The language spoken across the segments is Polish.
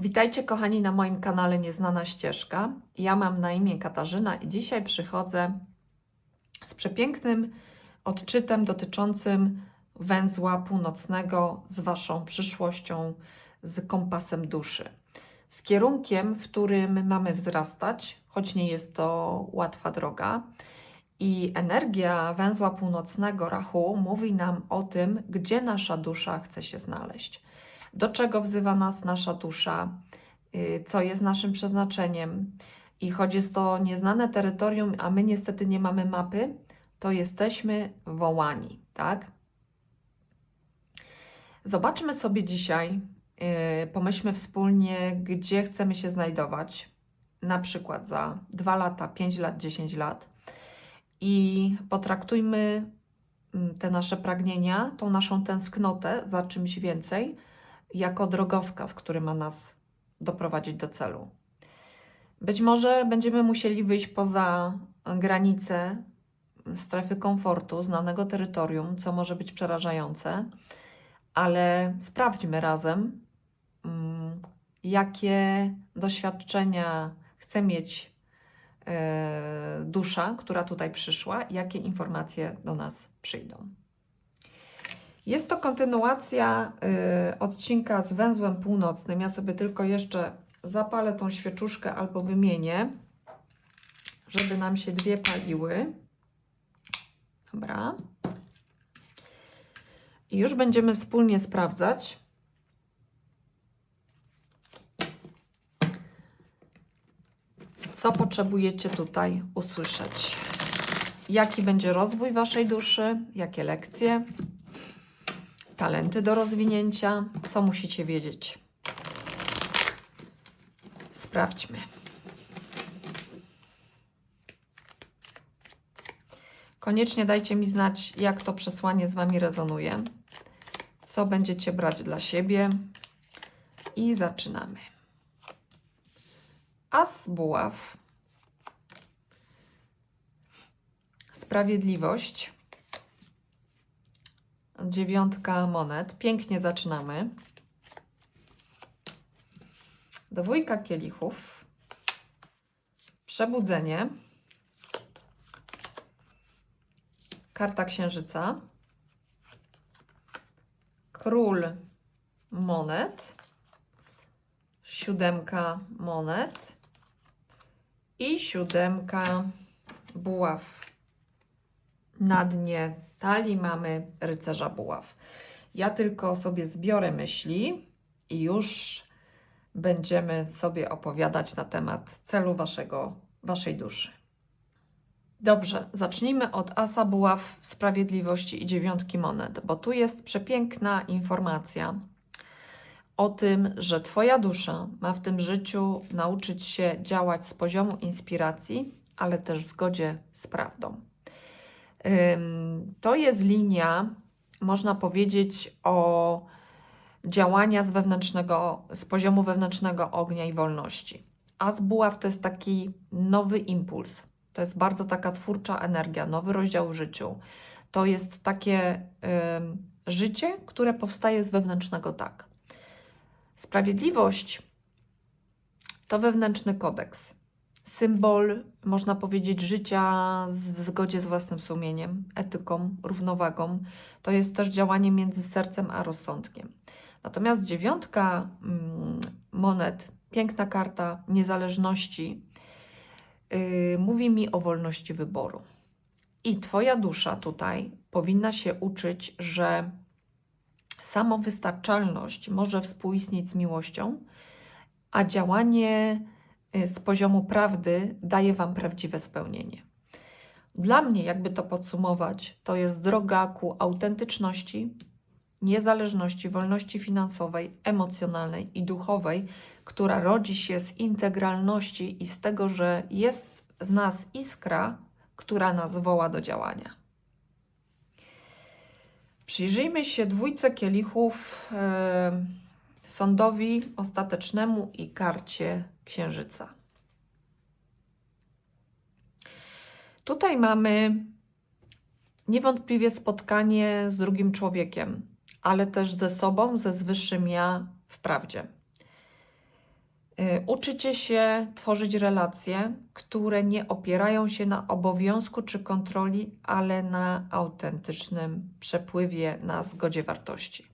Witajcie kochani na moim kanale Nieznana Ścieżka. Ja mam na imię Katarzyna i dzisiaj przychodzę z przepięknym odczytem dotyczącym węzła północnego z Waszą przyszłością, z kompasem duszy. Z kierunkiem, w którym mamy wzrastać, choć nie jest to łatwa droga. I energia węzła północnego Rachu mówi nam o tym, gdzie nasza dusza chce się znaleźć do czego wzywa nas nasza dusza, y, co jest naszym przeznaczeniem. I choć jest to nieznane terytorium, a my niestety nie mamy mapy, to jesteśmy wołani, tak? Zobaczmy sobie dzisiaj, yy, pomyślmy wspólnie, gdzie chcemy się znajdować, na przykład za 2 lata, 5 lat, 10 lat i potraktujmy mm, te nasze pragnienia, tą naszą tęsknotę za czymś więcej, jako drogowskaz, który ma nas doprowadzić do celu. Być może będziemy musieli wyjść poza granice strefy komfortu, znanego terytorium, co może być przerażające, ale sprawdźmy razem, mm, jakie doświadczenia chce mieć e, dusza, która tutaj przyszła, jakie informacje do nas przyjdą. Jest to kontynuacja y, odcinka z węzłem północnym. Ja sobie tylko jeszcze zapalę tą świeczuszkę albo wymienię, żeby nam się dwie paliły. Dobra. I już będziemy wspólnie sprawdzać. Co potrzebujecie tutaj usłyszeć? Jaki będzie rozwój Waszej duszy? Jakie lekcje? Talenty do rozwinięcia, co musicie wiedzieć. Sprawdźmy. Koniecznie dajcie mi znać, jak to przesłanie z Wami rezonuje, co będziecie brać dla siebie. I zaczynamy. As buław. Sprawiedliwość dziewiątka monet. Pięknie zaczynamy. Dwójka kielichów. Przebudzenie. Karta księżyca. Król monet. Siódemka monet. I siódemka buław. Na dnie talii mamy rycerza buław. Ja tylko sobie zbiorę myśli i już będziemy sobie opowiadać na temat celu waszego, waszej duszy. Dobrze, zacznijmy od asa buław sprawiedliwości i dziewiątki monet, bo tu jest przepiękna informacja o tym, że Twoja dusza ma w tym życiu nauczyć się działać z poziomu inspiracji, ale też w zgodzie z prawdą. To jest linia, można powiedzieć, o działania z wewnętrznego, z poziomu wewnętrznego ognia i wolności. A z buław to jest taki nowy impuls. To jest bardzo taka twórcza energia, nowy rozdział w życiu. To jest takie y, życie, które powstaje z wewnętrznego tak. Sprawiedliwość to wewnętrzny kodeks symbol, można powiedzieć, życia w zgodzie z własnym sumieniem, etyką, równowagą. To jest też działanie między sercem a rozsądkiem. Natomiast dziewiątka mm, monet, piękna karta niezależności, yy, mówi mi o wolności wyboru. I Twoja dusza tutaj powinna się uczyć, że samowystarczalność może współistnieć z miłością, a działanie z poziomu prawdy daje Wam prawdziwe spełnienie. Dla mnie, jakby to podsumować, to jest droga ku autentyczności, niezależności, wolności finansowej, emocjonalnej i duchowej, która rodzi się z integralności i z tego, że jest z nas iskra, która nas woła do działania. Przyjrzyjmy się dwójce kielichów. Yy, sądowi ostatecznemu i karcie księżyca. Tutaj mamy niewątpliwie spotkanie z drugim człowiekiem, ale też ze sobą, ze zwyższym ja w prawdzie. Y, Uczycie się tworzyć relacje, które nie opierają się na obowiązku czy kontroli, ale na autentycznym przepływie, na zgodzie wartości.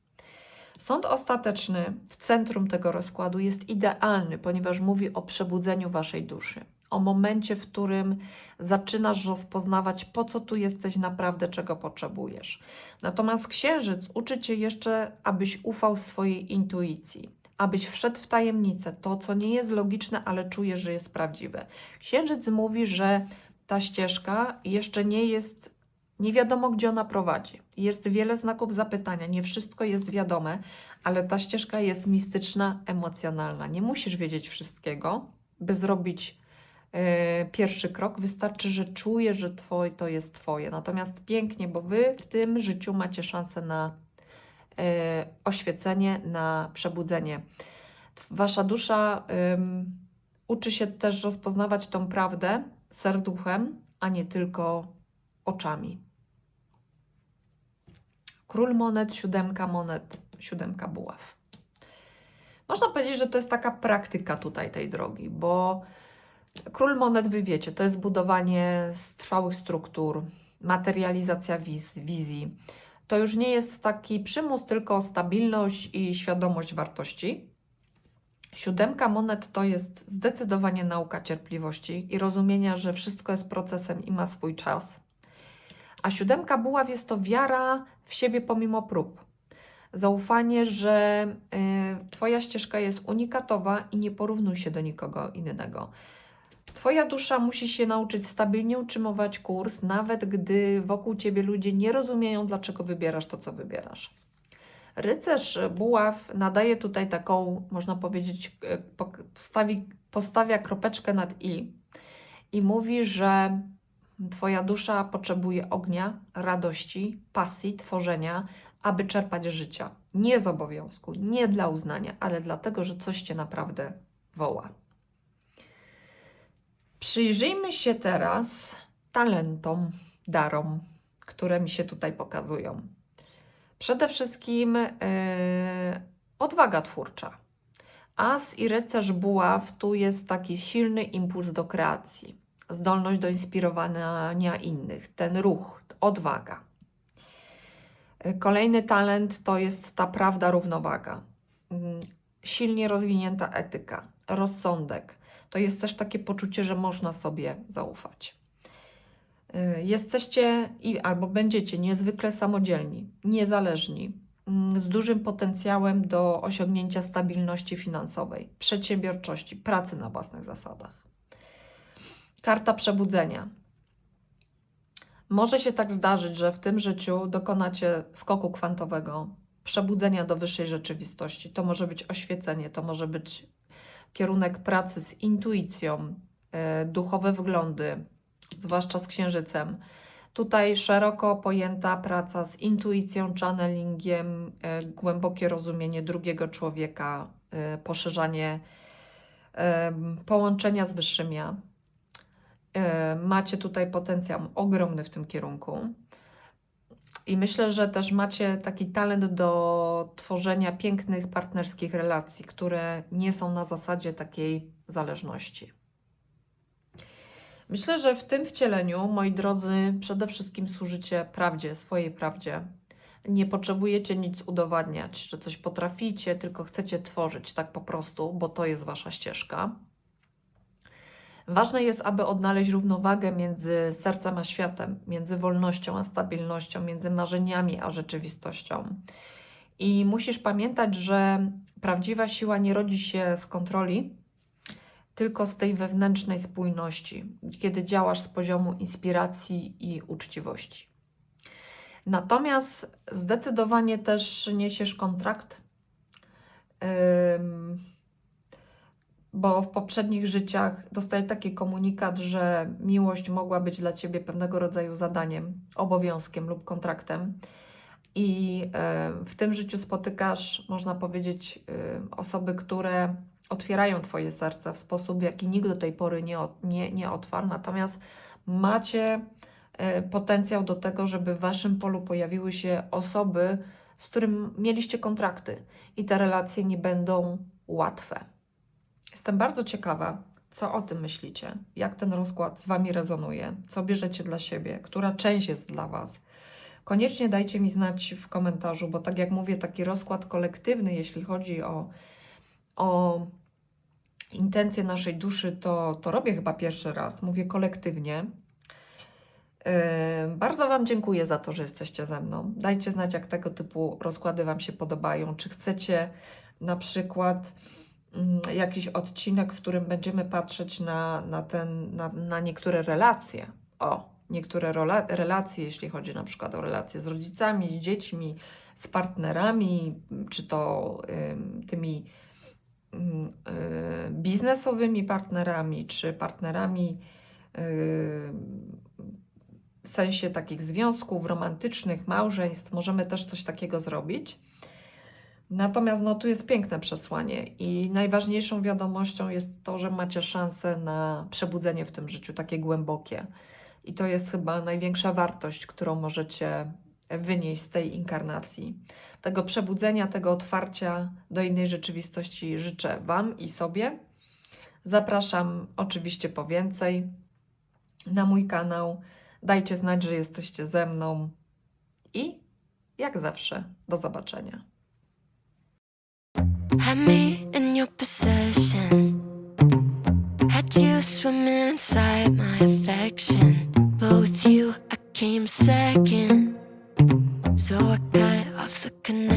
Sąd ostateczny w centrum tego rozkładu jest idealny, ponieważ mówi o przebudzeniu waszej duszy, o momencie, w którym zaczynasz rozpoznawać, po co tu jesteś naprawdę, czego potrzebujesz. Natomiast księżyc uczy cię jeszcze, abyś ufał swojej intuicji, abyś wszedł w tajemnicę, to co nie jest logiczne, ale czujesz, że jest prawdziwe. Księżyc mówi, że ta ścieżka jeszcze nie jest nie wiadomo, gdzie ona prowadzi. Jest wiele znaków zapytania, nie wszystko jest wiadome, ale ta ścieżka jest mistyczna, emocjonalna. Nie musisz wiedzieć wszystkiego, by zrobić e, pierwszy krok. Wystarczy, że czujesz, że twoje to jest Twoje. Natomiast pięknie, bo Wy w tym życiu macie szansę na e, oświecenie, na przebudzenie. Wasza dusza ym, uczy się też rozpoznawać tą prawdę serduchem, a nie tylko oczami. Król monet, siódemka monet, siódemka buław. Można powiedzieć, że to jest taka praktyka tutaj tej drogi, bo król monet, wy wiecie, to jest budowanie trwałych struktur, materializacja wiz, wizji. To już nie jest taki przymus, tylko stabilność i świadomość wartości. Siódemka monet to jest zdecydowanie nauka cierpliwości i rozumienia, że wszystko jest procesem i ma swój czas. A siódemka buław jest to wiara w siebie pomimo prób. Zaufanie, że y, Twoja ścieżka jest unikatowa i nie porównuj się do nikogo innego. Twoja dusza musi się nauczyć stabilnie utrzymywać kurs, nawet gdy wokół Ciebie ludzie nie rozumieją, dlaczego wybierasz to, co wybierasz. Rycerz buław nadaje tutaj taką, można powiedzieć, e, postawi, postawia kropeczkę nad i i mówi, że Twoja dusza potrzebuje ognia, radości, pasji, tworzenia, aby czerpać życia. Nie z obowiązku, nie dla uznania, ale dlatego, że coś Cię naprawdę woła. Przyjrzyjmy się teraz talentom, darom, które mi się tutaj pokazują. Przede wszystkim yy, odwaga twórcza. As i rycerz buław tu jest taki silny impuls do kreacji zdolność do inspirowania innych, ten ruch, odwaga. Kolejny talent to jest ta prawda, równowaga. Mm, silnie rozwinięta etyka, rozsądek. To jest też takie poczucie, że można sobie zaufać. Y, jesteście i albo będziecie niezwykle samodzielni, niezależni, mm, z dużym potencjałem do osiągnięcia stabilności finansowej, przedsiębiorczości, pracy na własnych zasadach. Karta przebudzenia. Może się tak zdarzyć, że w tym życiu dokonacie skoku kwantowego, przebudzenia do wyższej rzeczywistości. To może być oświecenie, to może być kierunek pracy z intuicją, yy, duchowe wglądy, zwłaszcza z księżycem. Tutaj szeroko pojęta praca z intuicją, channelingiem, yy, głębokie rozumienie drugiego człowieka, yy, poszerzanie połączenia z wyższym ja. E, macie tutaj potencjał ogromny w tym kierunku. I myślę, że też macie taki talent do tworzenia pięknych partnerskich relacji, które nie są na zasadzie takiej zależności. Myślę, że w tym wcieleniu, moi drodzy, przede wszystkim służycie prawdzie, swojej prawdzie. Nie potrzebujecie nic udowadniać, że coś potraficie, tylko chcecie tworzyć tak po prostu, bo to jest wasza ścieżka. Ważne jest, aby odnaleźć równowagę między sercem a światem, między wolnością a stabilnością, między marzeniami a rzeczywistością. I musisz pamiętać, że prawdziwa siła nie rodzi się z kontroli, tylko z tej wewnętrznej spójności, kiedy działasz z poziomu inspiracji i uczciwości. Natomiast zdecydowanie też niesiesz kontrakt. Bo w poprzednich życiach dostaję taki komunikat, że miłość mogła być dla ciebie pewnego rodzaju zadaniem, obowiązkiem lub kontraktem. I e, w tym życiu spotykasz, można powiedzieć, e, osoby, które otwierają Twoje serce w sposób, w jaki nikt do tej pory nie, nie, nie otwarł. Natomiast macie e, potencjał do tego, żeby w Waszym polu pojawiły się osoby, z którym mieliście kontrakty, i te relacje nie będą łatwe Jestem bardzo ciekawa, co o tym myślicie, jak ten rozkład z Wami rezonuje, co bierzecie dla siebie, która część jest dla Was. Koniecznie dajcie mi znać w komentarzu, bo tak jak mówię, taki rozkład kolektywny, jeśli chodzi o, o intencje naszej duszy, to, to robię chyba pierwszy raz. Mówię kolektywnie. Yy, Bardzo Wam dziękuję za to, że jesteście ze mną. Dajcie znać, jak tego typu rozkłady Wam się podobają. Czy chcecie na przykład jakiś odcinek, w którym będziemy patrzeć na, na, ten, na, na niektóre relacje. O, niektóre rola, relacje, jeśli chodzi na przykład o relacje z rodzicami, z dziećmi, z partnerami, czy to ym, tymi ym, y, biznesowymi partnerami, czy partnerami ym, w sensie takich związków romantycznych, małżeństw. Możemy też coś takiego zrobić. Natomiast no, tu jest piękne przesłanie i najważniejszą wiadomością jest to, że macie szansę na przebudzenie w tym życiu, takie głębokie. I to jest chyba największa wartość, którą możecie wynieść z tej inkarnacji. Tego przebudzenia, tego otwarcia do innej rzeczywistości życzę Wam i sobie. Zapraszam oczywiście po więcej na mój kanał. Dajcie znać, że jesteście ze mną i jak zawsze do zobaczenia. Had me in your possession. Had you swimming inside my affection. but with you, I came second. So I cut off the connection.